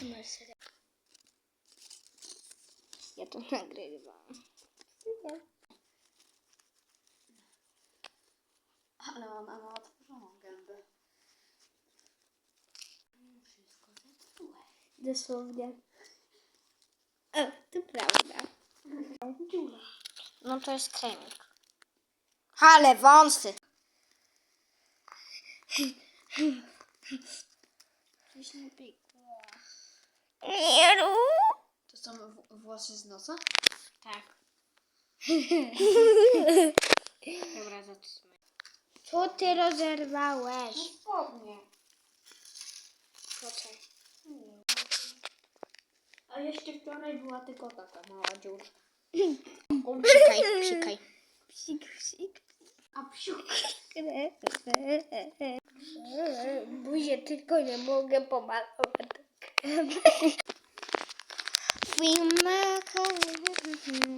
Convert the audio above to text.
Ty masz serial. Ja to nagrywam. Ale ona ma otworzoną gębę. Wszystko zepsułeś. Dosłownie. O, to prawda. Dziula. No to jest kremik. Ale wąsy. Coś nie pikło. Rób. To są włosy z nosa? Tak. Dobra, zatrzymaj. Co ty rozerwałeś? Spodnie. Poczekaj. A jeszcze wczoraj była tylko taka mała dziurka. Psikaj, psikaj. Psik, psik. A psiuk. Buzię tylko nie mogę pomalować. We make